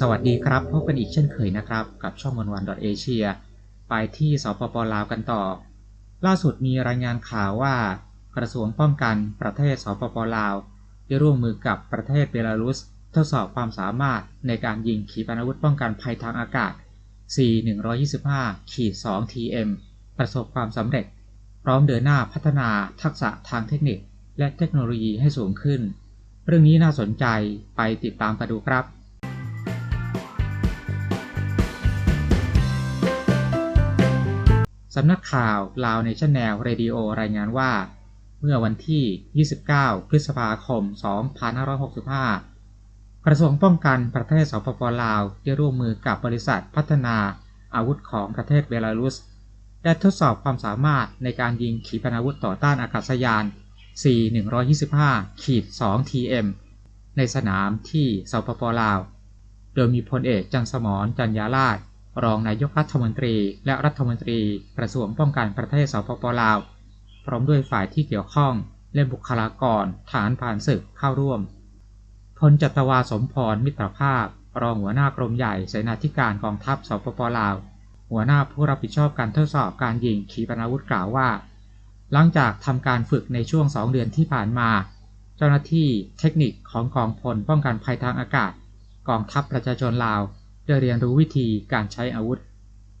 สวัสดีครับ พบกันอีกเช่นเคยนะครับ กับช่องวันวันดอทเอเชียไปที่สปปลาวกันต่อ ล่าสุดมีรายงานข่าวว่า กระทรวงป้องกันประเทศสปปลาวได้ร่วมมือกับประเทศเบลารุส ทดสอบความสามารถในการยิงขีปนาวุธป้องกันภัยทางอากาศ C125-2 TM ประสบความสำเร็จ พร้อมเดินหน้าพัฒนาทักษะทางเทคนิค และเทคโนโลยีให้สูงขึ้น เรื่องนี้น่าสนใจไปติดตามกันดูครับ สำนักข่าวลาวในชั่นแนลเรดิโอรายงานว่า เมื่อวันที่ 29 พฤษภาคม 2565 กระทรวงป้องกันประเทศสปปลาวได้ร่วมมือกับบริษัทพัฒนาอาวุธของประเทศเบลารุส ได้ทดสอบความสามารถในการยิงขีปนาวุธต่อต้านอากาศยาน C125-2 TM ในสนามที่สปปลาว โดยมีพลเอกจันสมรจันยาลาดรองนายกรัฐมนตรี และรัฐมนตรีกระทรวงป้องกันประเทศสปปลาว พร้อมด้วยฝ่ายที่เกี่ยวข้องและบุคลากรฐานผ่านศึกเข้าร่วม พลจัตวาสมพรมิตรภาพ รองหัวหน้ากรมใหญ่เสนาธิการกองทัพสปปลาว หัวหน้าผู้รับผิดชอบการทดสอบการยิงขีปนาวุธกล่าวว่า หลังจากทำการฝึกในช่วง 2 เดือนที่ผ่านมา เจ้าหน้าที่เทคนิคของกองพลป้องกันภัยทางอากาศ กองทัพประชาชนลาวได้เรียนรู้วิธีการใช้อาวุธ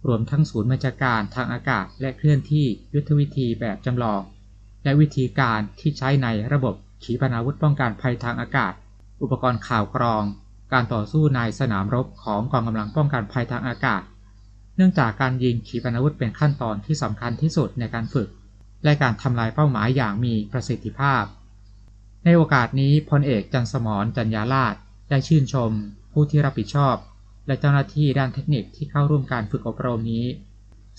รวมทั้งศูนย์บัญชาการทางอากาศและเคลื่อนที่ยุทธวิธีแบบจำลอง และวิธีการที่ใช้ในระบบขีปนาวุธป้องกันภัยทางอากาศ อุปกรณ์ข่าวกรอง การต่อสู้ในสนามรบของกองกำลังป้องกันภัยทางอากาศ เนื่องจากการยิงขีปนาวุธเป็นขั้นตอนที่สำคัญที่สุดในการฝึก และการทำลายเป้าหมายอย่างมีประสิทธิภาพ ในโอกาสนี้พลเอกจันสมรจันยาลาดได้ชื่นชม ผู้ที่รับผิดชอบ และเจ้าหน้าที่ด้านเทคนิคที่เข้าร่วมการฝึกอบรมนี้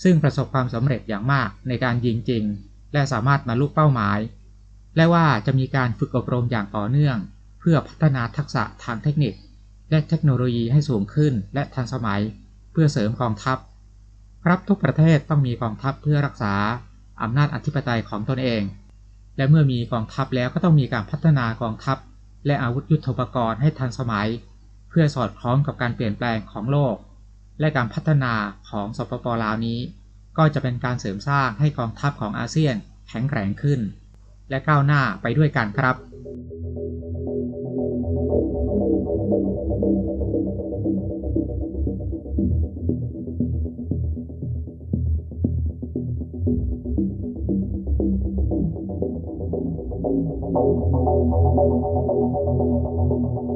ซึ่งประสบความสำเร็จอย่างมากในการยิงจริง และสามารถบรรลุเป้าหมาย และว่าจะมีการฝึกอบรมอย่างต่อเนื่อง เพื่อพัฒนาทักษะทางเทคนิค และเทคโนโลยีให้สูงขึ้น และทันสมัย เพื่อเสริมกองทัพ ครับทุกประเทศต้องมีกองทัพเพื่อรักษา อำนาจอธิปไตยของตนเอง และเมื่อมีกองทัพแล้วก็ต้องมีการพัฒนากองทัพ และอาวุธยุทโธปกรณ์ให้ทันสมัย เพื่อสอดคล้องกับการเปลี่ยนแปลงของโลก และการพัฒนาของสปปลาวนี้ ก็จะเป็นการเสริมสร้างให้กองทัพของอาเซียนแข็งแกร่งขึ้น และก้าวหน้าไปด้วยกันครับ Thank you.